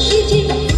世界。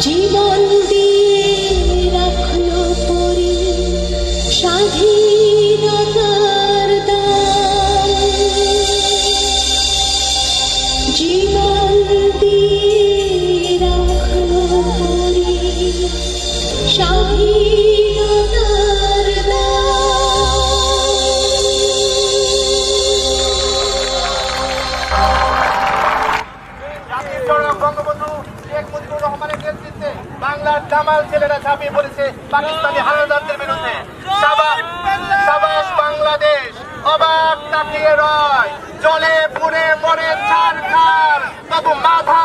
জীবন দিয়ে রাখল পরি স্বাধীনতার দান জীবন বাংলার কামাল ছেলেরা ঝাঁপিয়ে পড়েছে পাকিস্তানি হানাদারদের বিরুদ্ধে। সাবাস বাংলাদেশ, অবাক তাকিয়ে রয়। জলে পুড়ে মরে ছাড় বাবু মাথা